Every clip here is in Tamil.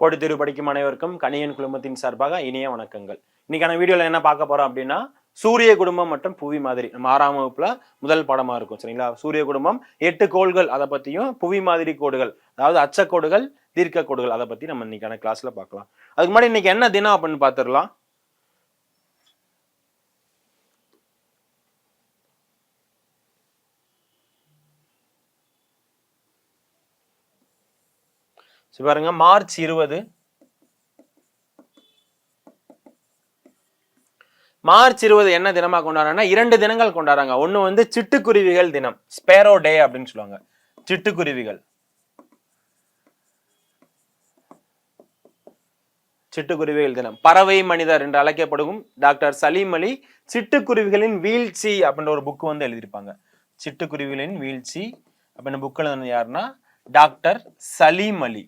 போட்டித் தேர்வு படிக்கும் அனைவருக்கும் கணியன் குழுமத்தின் சார்பாக இனிய வணக்கங்கள். இன்னைக்கான வீடியோவில் என்ன பார்க்க போறோம் அப்படின்னா சூரிய குடும்பம் மற்றும் புவி மாதிரி. நம்ம ஆறாம் வகுப்புல முதல் பாடமா இருக்கும் சரிங்களா? சூரிய குடும்பம் எட்டு கோள்கள் அதை பத்தியும் புவி மாதிரி கோடுகள் அதாவது அச்சக்கோடுகள் தீர்க்க கோடுகள் அதை பத்தி நம்ம இன்னைக்கான கிளாஸ்ல பார்க்கலாம். அதுக்கு முன்னாடி இன்னைக்கு என்ன தினம் அப்படின்னு பார்த்துடலாம். சரி பாருங்க மார்ச் இருபது. மார்ச் இருபது என்ன தினமா கொண்டாடுறாங்கன்னா இரண்டு தினங்கள் கொண்டாடுறாங்க. ஒண்ணு வந்து சிட்டுக்குருவிகள் தினம் ஸ்பேரோ டே அப்படின்னு சொல்லுவாங்க. சிட்டுக்குருவிகள். சிட்டுக்குருவிகள் தினம். பறவை மனிதர் என்று அழைக்கப்படும் டாக்டர் சலீம் அலி சிட்டுக்குருவிகளின் வீழ்ச்சி அப்படின்ற ஒரு புக் வந்து எழுதியிருப்பாங்க. சிட்டுக்குருவிகளின் வீழ்ச்சி அப்படின்னு புக்கில் யாருன்னா டாக்டர் சலீம் அலி.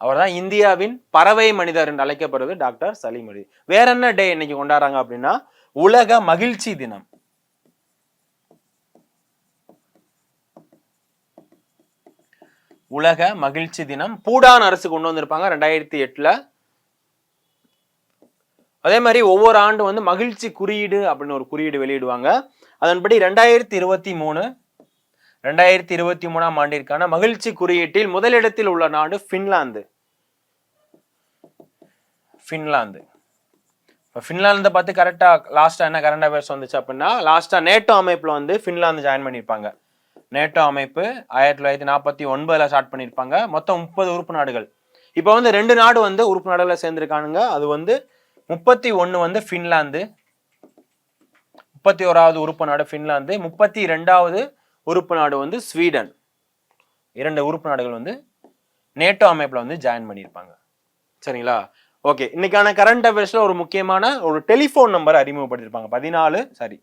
அவர் தான் இந்தியாவின் பறவை மனிதர் என்று அழைக்கப்படுவது டாக்டர் சலீம் அலி வேற என்ன டே இன்னைக்கு கொண்டாடுறாங்க அப்படின்னா உலக மகிழ்ச்சி தினம். உலக மகிழ்ச்சி தினம். பூடான் அரசு கொண்டு வந்திருப்பாங்க ரெண்டாயிரத்தி எட்டுல. அதே மாதிரி ஒவ்வொரு ஆண்டு வந்து மகிழ்ச்சி குறியீடு அப்படின்னு ஒரு குறியீடு வெளியிடுவாங்க. அதன்படி ரெண்டாயிரத்தி இருபத்தி மூணு ரெண்டாயிரத்தி இருபத்தி மூணாம் ஆண்டிற்கான மகிழ்ச்சி குறியீட்டில் முதலிடத்தில் உள்ள நாடு ஃபின்லாந்து. ஃபின்லாந்து. இப்போ ஃபின்லாந்தை பார்த்து கரெக்டாக லாஸ்ட்டாக என்ன கரண்ட் அஃபேர்ஸ் வந்துச்சு அப்படின்னா லாஸ்ட்டாக நேட்டோ அமைப்பில் வந்து ஃபின்லாந்து ஜாயின் பண்ணியிருப்பாங்க. நேட்டோ அமைப்பு ஆயிரத்தி தொள்ளாயிரத்தி நாற்பத்தி ஒன்பதில் ஸ்டார்ட் பண்ணியிருப்பாங்க. மொத்தம் முப்பது உறுப்பு நாடுகள். இப்போ வந்து ரெண்டு நாடு வந்து உறுப்பு நாடுகளில் சேர்ந்துருக்கானுங்க. அது வந்து முப்பத்தி ஒன்று வந்து ஃபின்லாந்து முப்பத்தி ஓராவது உறுப்பு நாடு ஃபின்லாந்து முப்பத்தி ரெண்டாவது உறுப்பு நாடு வந்து ஸ்வீடன். இரண்டு உறுப்பு நாடுகள் வந்து நேட்டோ அமைப்பில் வந்து ஜாயின் பண்ணியிருப்பாங்க. சரிங்களா? ஓகே இன்னைக்கான கரண்ட் அஃபேர்ஸில் ஒரு முக்கியமான ஒரு டெலிஃபோன் நம்பர் அறிமுகப்படுத்தியிருப்பாங்க. பதினாலு சாரி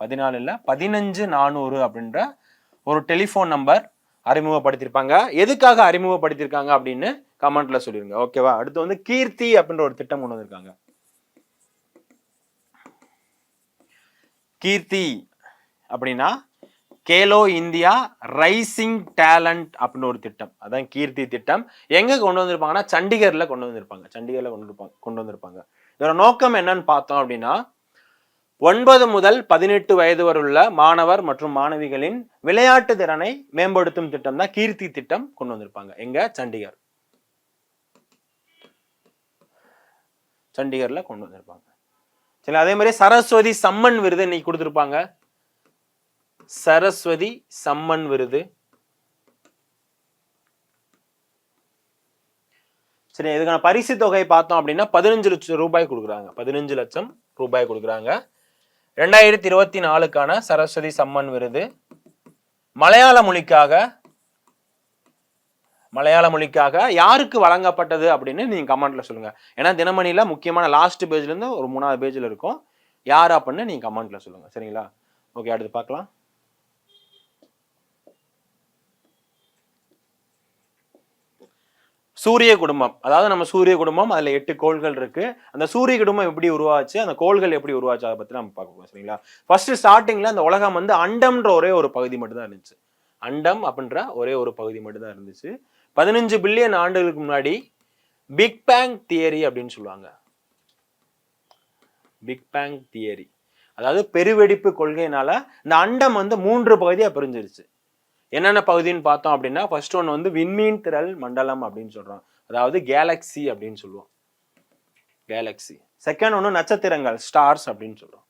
பதினாலு இல்லை பதினஞ்சு நானூறு அப்படின்ற ஒரு டெலிஃபோன் நம்பர் அறிமுகப்படுத்தியிருப்பாங்க. எதுக்காக அறிமுகப்படுத்தியிருக்காங்க அப்படின்னு கமெண்ட்ல சொல்லிருங்க. ஓகேவா அடுத்து வந்து கீர்த்தி அப்படின்ற ஒரு திட்டம் கொண்டு வந்திருக்காங்க. கீர்த்தி அப்படின்னா கேலோ இந்தியா ரைசிங் டேலண்ட் அப்படின்னு ஒரு திட்டம். அதான் கீர்த்தி திட்டம். எங்கே கொண்டு வந்திருப்பாங்கன்னா சண்டிகரில் கொண்டு வந்திருப்பாங்க. சண்டிகரில் கொண்டு இருப்பாங்க கொண்டு வந்திருப்பாங்க. இதோட நோக்கம் என்னன்னு பார்த்தோம் அப்படின்னா ஒன்பது முதல் பதினெட்டு வயது வரை உள்ள மாணவர் மற்றும் மாணவிகளின் விளையாட்டு திறனை மேம்படுத்தும் திட்டம் தான் கீர்த்தி திட்டம் கொண்டு வந்திருப்பாங்க. எங்க? சண்டிகர். சண்டிகர்ல கொண்டு வந்திருப்பாங்க. சரி அதே மாதிரி சரஸ்வதி சம்மன் விருது இன்னைக்கு கொடுத்துருப்பாங்க. சரஸ்வதி சம்மன் விருது. சரி இதுக்கான பரிசு தொகை பார்த்தோம் அப்படின்னா பதினஞ்சு லட்சம் ரூபாய் கொடுக்குறாங்க. பதினஞ்சு லட்சம் ரூபாய் கொடுக்குறாங்க. ரெண்டாயிரத்தி இருபத்தி நாலுக்கான சரஸ்வதி சம்மன் விருது. மலையாள மொழிக்காக மலையாள மொழிக்காக யாருக்கு வழங்கப்பட்டது அப்படின்னு நீங்க கமெண்ட்ல சொல்லுங்க. ஏன்னா தினமணியில முக்கியமான லாஸ்ட் பேஜ்ல இருந்து ஒரு மூணாவது பேஜ்ல இருக்கும். யார் அப்படின்னு நீங்க கமெண்ட்ல சொல்லுங்க. சரிங்களா? ஓகே அடுத்து பார்க்கலாம். சூரிய குடும்பம். அதாவது நம்ம சூரிய குடும்பம் அதில் எட்டு கோள்கள் இருக்கு. அந்த சூரிய குடும்பம் எப்படி உருவாச்சு? அந்த கோள்கள் எப்படி உருவாச்சு? அதை பற்றி நம்ம பார்க்க போகிறோம் சரிங்களா? ஃபர்ஸ்ட் ஸ்டார்டிங்ல அந்த உலகம் வந்து அண்டம்ன்ற ஒரே ஒரு பகுதி மட்டும் தான் இருந்துச்சு. அண்டம் அப்படின்ற ஒரே ஒரு பகுதி மட்டும்தான் இருந்துச்சு. பதினஞ்சு பில்லியன் ஆண்டுகளுக்கு முன்னாடி பிக் பேங் தியரி அப்படின்னு சொல்லுவாங்க. பிக் பேங் தியரி அதாவது பெருவெடிப்பு கொள்கையினால இந்த அண்டம் வந்து மூன்று பகுதியாக பிரிஞ்சிருச்சு. என்னென்ன பகுதின்னு பார்த்தோம் அப்படின்னா ஃபர்ஸ்ட் ஒன்று வந்து விண்மீன் திரள் மண்டலம் அப்படின்னு சொல்றோம். அதாவது கேலக்ஸி அப்படின்னு சொல்லுவோம். கேலக்ஸி செகண்ட் ஒன்று நட்சத்திரங்கள் ஸ்டார்ஸ் அப்படின்னு சொல்றோம்.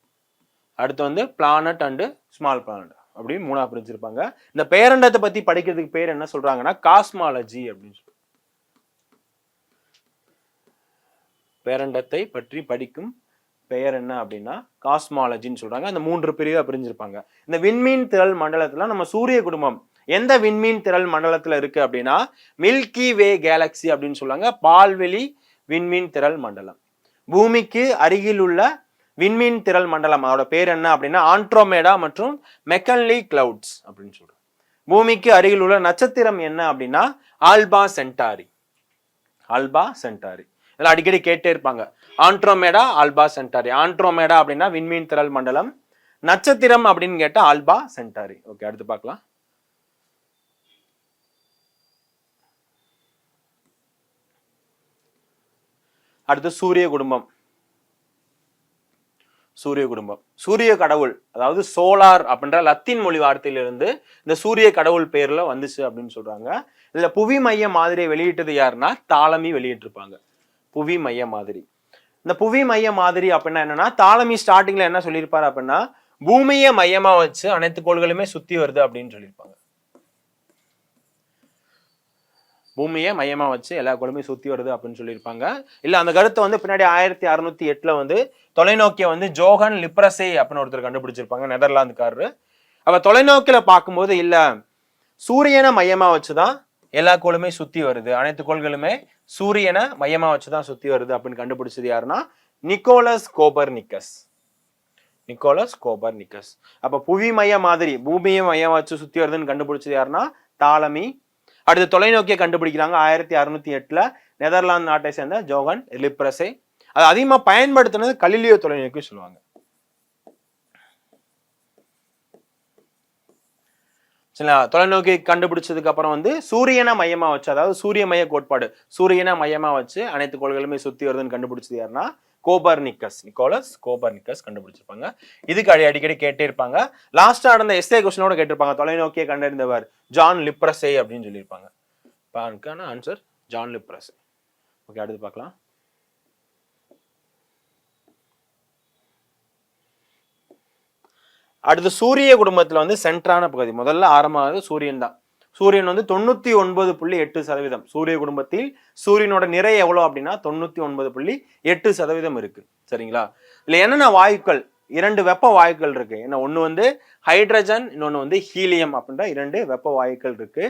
அடுத்து வந்து பிளானட் அண்டு ஸ்மால் பிளானட் அப்படின்னு மூணாக பிரிச்சிருப்பாங்க இந்த பேரண்டத்தை பத்தி படிக்கிறதுக்கு பேர் என்ன சொல்றாங்கன்னா காஸ்மாலஜி அப்படின்னு சொல்லுவோம் பேரண்டத்தை பற்றி படிக்கும் பெயர் என்ன அப்படின்னா காஸ்மாலஜின்னு சொல்கிறாங்க அந்த மூன்று பிரிவாக பிரிஞ்சிருப்பாங்க. இந்த விண்மீன் திரள் மண்டலத்தில் நம்ம சூரிய குடும்பம் எந்த விண்மீன் திரள் மண்டலத்தில் இருக்குது அப்படின்னா மில்கி வே கேலக்ஸி அப்படின்னு சொல்லுவாங்க பால்வெளி விண்மீன் திரள் மண்டலம். பூமிக்கு அருகில் உள்ள விண்மீன் திரள் மண்டலம் அதோட பேர் என்ன அப்படின்னா ஆண்ட்ரோமேடா மற்றும் மெக்கன்லி கிளவுட்ஸ் அப்படின்னு சொல்கிறோம் பூமிக்கு அருகில் உள்ள நட்சத்திரம் என்ன அப்படின்னா ஆல்பா சென்டாரி ஆல்பா சென்டாரி இதெல்லாம் அடிக்கடி கேட்டே இருப்பாங்க. ஆண்ட்ரோமேடா ஆல்பா சென்டாரி ஆண்ட்ரோமேடா அப்படின்னா விண்மீன் திரள் மண்டலம். நட்சத்திரம் அப்படின்னு கேட்டால் ஆல்பா சென்டாரி ஓகே அடுத்து பார்க்கலாம். அடுத்து சூரிய குடும்பம். சூரிய குடும்பம். சூரிய கடவுள் அதாவது சோலார் அப்படின்ற லத்தீன் மொழி வார்த்தையிலிருந்து இந்த சூரிய கடவுள் பேர்ல வந்துச்சு அப்படின்னு சொல்றாங்க. இதுல புவி மைய மாதிரி வெளியிட்டது யாருன்னா தாளமி வெளியிட்டிருப்பாங்க. புவி மைய மாதிரி. இந்த புவி மைய மாதிரி அப்படின்னா என்னன்னா தாளமி ஸ்டார்டிங்ல என்ன சொல்லியிருப்பாரு அப்படின்னா பூமியை மையமா வச்சு அனைத்து கோள்களுமே சுத்தி வருது அப்படின்னு சொல்லியிருப்பாங்க. பூமியை மையமா வச்சு எல்லா கோளுமே சுத்தி வருது அப்படின்னு சொல்லியிருப்பாங்க. இல்ல அந்த கருத்தை வந்து பின்னாடி ஆயிரத்தி அறுநூத்தி எட்டுல வந்து தொலைநோக்கிய வந்து ஜோகன் லிப்ரசே அப்படின்னு ஒருத்தர் கண்டுபிடிச்சிருப்பாங்க நெதர்லாந்துக்காரரு. அப்ப தொலைநோக்கில பார்க்கும்போது இல்ல சூரியனை மையமா வச்சுதான் எல்லா கோளுமே சுத்தி வருது. அனைத்து கோள்களுமே சூரியனை மையமா வச்சுதான் சுத்தி வருது அப்படின்னு கண்டுபிடிச்சது யாருன்னா நிக்கோலஸ் கோபர் நிக்கஸ் நிக்கோலஸ் கோபர் நிக்கஸ் அப்ப புவி மைய மாதிரி பூமியை மையம் வச்சு சுத்தி வருதுன்னு கண்டுபிடிச்சது யாருன்னா தாலமி அடுத்து தொலைநோக்கியை கண்டுபிடிக்கிறாங்க ஆயிரத்தி அறுநூத்தி எட்டுல நெதர்லாந்து நாட்டை சேர்ந்த ஜோகன் லிப்ரஸே. அது அதிகமாக பயன்படுத்தினது கலிலியோ தொலைநோக்கி சொல்லுவாங்க. சரிங்களா? தொலைநோக்கி கண்டுபிடிச்சதுக்கு அப்புறம் வந்து சூரியனை மையமா வச்சு அதாவது சூரிய மைய கோட்பாடு சூரியனை மையமா வச்சு அனைத்து கோள்களுமே சுத்தி வருதுன்னு கண்டுபிடிச்சது யாருன்னா கோபர் நிக்கஸ் நிக்கோலஸ் கோபர் நிக்கஸ் கண்டுபிடிச்சிருப்பாங்க. இதுக்கு அடி அடிக்கடி கேட்டே இருப்பாங்க. லாஸ்டா நடந்த எஸ்ஏ கொஸ்டினோட கேட்டிருப்பாங்க. தொலைநோக்கியை கண்டறிந்தவர் ஜான் லிப்ரஸே அப்படின்னு சொல்லியிருப்பாங்க. Answer John லிப்ரஸ். ஓகே அடுத்து பார்க்கலாம். அடுத்து சூரிய குடும்பத்தில் வந்து சென்ட்ரான பகுதி. முதல்ல ஆரம்பமானது சூரியன் தான். சூரியன் வந்து தொண்ணூத்தி ஒன்பது புள்ளி எட்டு சதவீதம். சூரிய குடும்பத்தில் சூரியனோட நிறை எவ்வளோ அப்படின்னா தொண்ணூத்தி ஒன்பது புள்ளி எட்டு சதவீதம் இருக்கு. சரிங்களா? இதுல என்னென்ன வாயுக்கள்? இரண்டு வெப்ப வாயுக்கள் இருக்கு. ஏன்னா ஒண்ணு வந்து ஹைட்ரஜன் இன்னொன்னு வந்து ஹீலியம் அப்படின்ற இரண்டு வெப்ப வாயுக்கள் இருக்கு.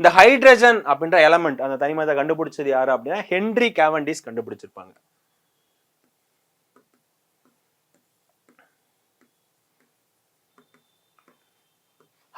இந்த ஹைட்ரஜன் அப்படின்ற எலமெண்ட் அந்த தனிமத்தை கண்டுபிடிச்சது யாரு அப்படின்னா ஹென்ரி கேவண்டிஸ் கண்டுபிடிச்சிருப்பாங்க.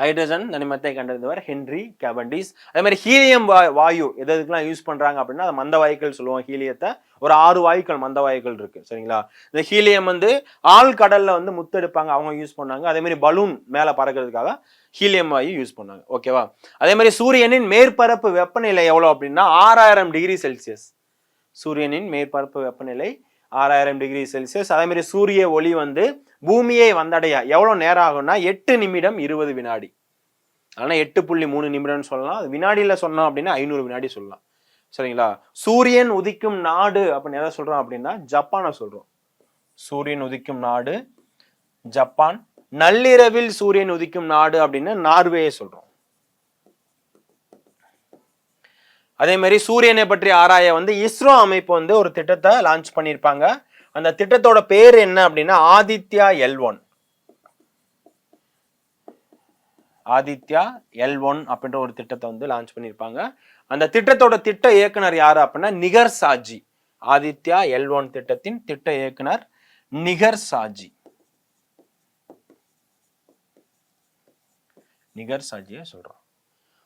ஹைட்ரஜன் தனிமத்தை கண்டறிந்தவர் ஹென்ரி கேபண்டிஸ் அதே மாதிரி ஹீலியம் வா- வாயு எது எதுக்கெல்லாம் யூஸ் பண்ணுறாங்க அப்படின்னா அது மந்த வாயுக்கள் சொல்லுவோம் ஹீலியத்தை. ஒரு ஆறு வாயுக்கள் மந்த வாயுக்கள் இருக்குது சரிங்களா? இந்த ஹீலியம் வந்து ஆள் கடலில் வந்து முத்தெடுப்பாங்க அவங்க யூஸ் பண்ணாங்க. அதேமாதிரி பலூன் மேலே பறக்கிறதுக்காக ஹீலியம் வாயு யூஸ் பண்ணாங்க ஓகேவா அதே மாதிரி சூரியனின் மேற்பரப்பு வெப்பநிலை எவ்வளோ அப்படின்னா ஆறாயிரம் டிகிரி செல்சியஸ் சூரியனின் மேற்பரப்பு வெப்பநிலை ஆறாயிரம் டிகிரி செல்சியஸ். அதே மாதிரி சூரிய ஒளி வந்து பூமியை வந்தடைய. எவ்வளோ நேரம் ஆகும்னா எட்டு நிமிடம் இருபது வினாடி. அதனால் எட்டு புள்ளி மூணு நிமிடம்னு சொல்லலாம். வினாடியில் சொன்னோம் அப்படின்னா ஐநூறு வினாடி சொல்லலாம். சரிங்களா? சூரியன் உதிக்கும் நாடு அப்படின்னு எதை சொல்கிறோம் அப்படின்னா ஜப்பானை சொல்கிறோம் சூரியன் உதிக்கும் நாடு ஜப்பான். நள்ளிரவில் சூரியன் உதிக்கும் நாடு அப்படின்னு நார்வேயை சொல்கிறோம் அதே மாதிரி சூரியனை பற்றி ஆராய வந்து இஸ்ரோ அமைப்பு வந்து ஒரு திட்டத்தை லான்ச் பண்ணியிருப்பாங்க. அந்த திட்டத்தோட பேர் என்ன அப்படின்னா Aditya L one. Aditya L one அப்படின்ற ஒரு திட்டத்தை வந்து லான்ச் பண்ணியிருப்பாங்க. அந்த திட்டத்தோட திட்ட இயக்குனர் யார் அப்படின்னா நிகர் சாஜி. ஆதித்யா எல் ஒன் திட்டத்தின் திட்ட இயக்குனர் நிகர் சாஜி. நிகர் சாஜியை சொல்றோம்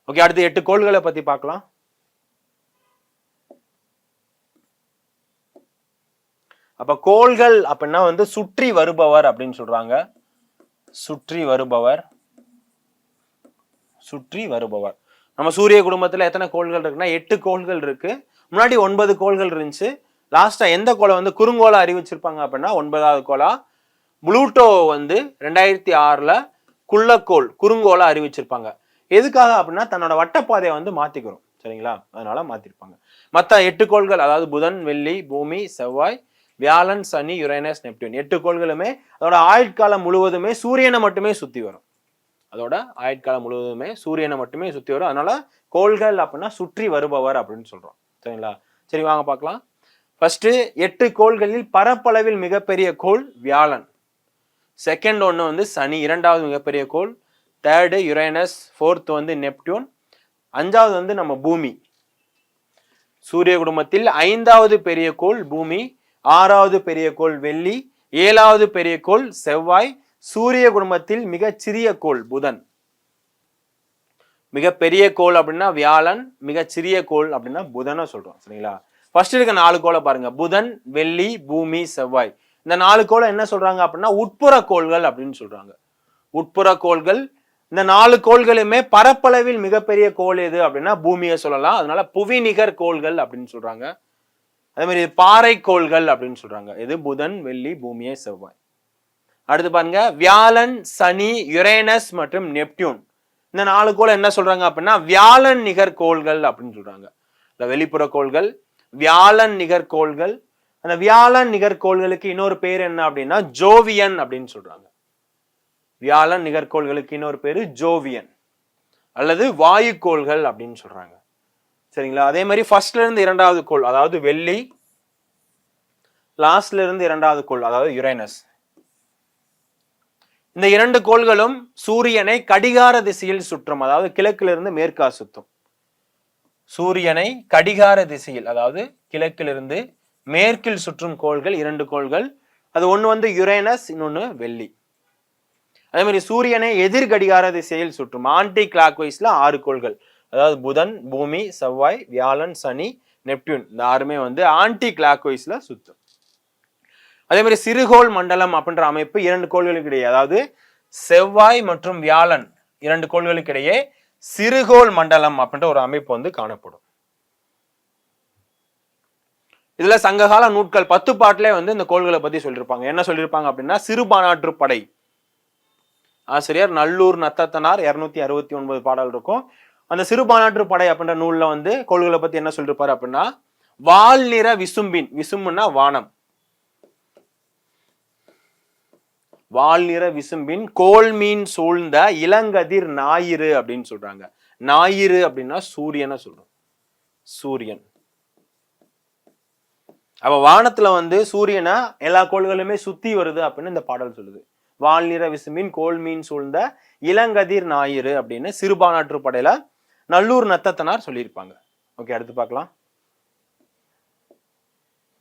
ஓகே அடுத்து எட்டு கோள்களை பத்தி பார்க்கலாம். அப்ப கோள்கள் அப்படின்னா வந்து சுற்றி வருபவர் அப்படின்னு சொல்றாங்க. சுற்றி வருபவர். சுற்றி வருபவர். நம்ம சூரிய குடும்பத்துல எத்தனை கோள்கள் இருக்குன்னா எட்டு கோள்கள் இருக்கு. முன்னாடி ஒன்பது கோள்கள் இருந்துச்சு. லாஸ்டா எந்த கோளை வந்து குறுங்கோளா அறிவிச்சிருப்பாங்க அப்படின்னா ஒன்பதாவது கோளா புளூட்டோ வந்து ரெண்டாயிரத்தி ஆறுல குள்ளக்கோள் குறுங்கோளா அறிவிச்சிருப்பாங்க. எதுக்காக அப்படின்னா தன்னோட வட்டப்பாதையை வந்து மாத்திக்கிறோம். சரிங்களா? அதனால மாத்திருப்பாங்க. மற்ற எட்டு கோள்கள் அதாவது புதன் வெள்ளி பூமி செவ்வாய் வியாழன் சனி யுரேனஸ் நெப்டியூன். எட்டு கோள்களுமே அதோட ஆயுட்காலம் முழுவதுமே சூரியனை மட்டுமே சுத்தி வரும். அதோட ஆயுட்காலம் முழுவதுமே சூரியனை மட்டுமே சுத்தி வரும். அதனால கோள்கள் அப்படின்னா சுற்றி வருபவர் அப்படின்னு சொல்றோம். சரிங்களா? சரி வாங்க பார்க்கலாம். ஃபர்ஸ்ட் எட்டு கோள்களில் பரப்பளவில் மிகப்பெரிய கோள் வியாழன். செகண்ட் ஒன்று வந்து சனி இரண்டாவது மிகப்பெரிய கோள் தேர்டு யுரேனஸ் ஃபோர்த் வந்து நெப்டியூன். அஞ்சாவது வந்து நம்ம பூமி. சூரிய குடும்பத்தில் ஐந்தாவது பெரிய கோள் பூமி. ஆறாவது பெரிய கோள் வெள்ளி ஏழாவது பெரிய கோள் செவ்வாய் சூரிய குடும்பத்தில் மிகச் சிறிய கோள் புதன். மிகப்பெரிய கோள் அப்படின்னா வியாழன் மிக சிறிய கோள் அப்படின்னா புதனை சொல்றோம் சரிங்களா? ஃபர்ஸ்ட் இருக்க நாலு கோளை பாருங்க புதன் வெள்ளி பூமி செவ்வாய். இந்த நாலு கோளை என்ன சொல்றாங்க அப்படின்னா உட்புற கோள்கள் அப்படின்னு சொல்றாங்க. உட்புற கோள்கள் இந்த நாலு கோள்களுமே பரப்பளவில் மிகப்பெரிய கோள் எது அப்படின்னா பூமியை சொல்லலாம். அதனால புவிநிகர் கோள்கள் அப்படின்னு சொல்றாங்க. அதே மாதிரி பாறைக்கோள்கள் அப்படின்னு சொல்றாங்க. இது புதன் வெள்ளி பூமியை செவ்வாய். அடுத்து பாருங்க வியாழன் சனி யுரேனஸ் மற்றும் நெப்டியூன். இந்த நாலு கோள் என்ன சொல்றாங்க அப்படின்னா வியாழன் நிகர் கோள்கள் அப்படின்னு சொல்றாங்க. இந்த வெளிப்புற கோள்கள் வியாழன் நிகர் கோள்கள் அந்த வியாழன் நிகர்கோள்களுக்கு இன்னொரு பேர் என்ன அப்படின்னா ஜோவியன் அப்படின்னு சொல்றாங்க. வியாழன் நிகர்கோள்களுக்கு இன்னொரு பேர் ஜோவியன். அல்லது வாயுக்கோள்கள் அப்படின்னு சொல்றாங்க. சரிங்களா? அதே மாதிரி ஃபர்ஸ்ட்ல இருந்து இரண்டாவது கோள் அதாவது வெள்ளி லாஸ்ட்ல இருந்து இரண்டாவது கோள் அதாவது யுரேனஸ் இந்த இரண்டு கோள்களும் சூரியனை கடிகார திசையில் சுற்றும் அதாவது கிழக்கிலிருந்து மேற்கா சுத்தும் சூரியனை கடிகார திசையில் அதாவது கிழக்கிலிருந்து மேற்கில் சுற்றும் கோள்கள் இரண்டு கோள்கள். அது ஒன்று வந்து யுரேனஸ் இன்னொன்று வெள்ளி. அதே மாதிரி சூரியனை எதிர் கடிகார திசையில் சுற்றும் ஆன்டி கிளாக் வைஸ்ல ஆறு கோள்கள். அதாவது புதன் பூமி செவ்வாய் வியாழன் சனி நெப்டியூன் இந்த ஆறுமே வந்து ஆன்டி கிளாக் வைஸ்ல சுத்தும். அதே மாதிரி சிறுகோள் மண்டலம் அப்படின்ற அமைப்பு இரண்டு கோள்களுக்கு இடையே அதாவது செவ்வாய் மற்றும் வியாழன் இரண்டு கோள்களுக்கு இடையே சிறுகோள் மண்டலம் அப்படின்ற ஒரு அமைப்பு வந்து காணப்படும். இதுல சங்ககால நூட்கள் பத்து பாட்டிலே வந்து இந்த கோள்களை பத்தி சொல்லியிருப்பாங்க என்ன சொல்லியிருப்பாங்க அப்படின்னா சிறுபானாற்று படை. ஆசிரியர் நல்லூர் நத்தத்தனார் இருநூத்தி அறுபத்தி ஒன்பது பாடல் இருக்கும். அந்த சிறுபானாற்று படை அப்படின்ற நூலில் வந்து கோள்களை பற்றி என்ன சொல்லிருப்பாரு அப்படின்னா வால் நிற விசும்பின். விசும்புன்னா வானம். வால் நிற விசும்பின் கோல் மீன் சூழ்ந்த இளங்கதிர் ஞாயிறு அப்படின்னு சொல்றாங்க. ஞாயிறு அப்படின்னா சூரியனை சொல்றோம். சூரியன். அப்ப வானத்துல வந்து சூரியனை எல்லா கோள்களுமே சுத்தி வருது அப்படின்னு இந்த பாடல் சொல்லுது. வால் நிற விசும்பின் கோல் மீன் சூழ்ந்த இளங்கதிர் ஞாயிறு அப்படின்னு சிறுபானாற்று படையில நல்லூர் நத்தத்தனார் சொல்லியிருப்பாங்க. ஓகே அடுத்து பார்க்கலாம்.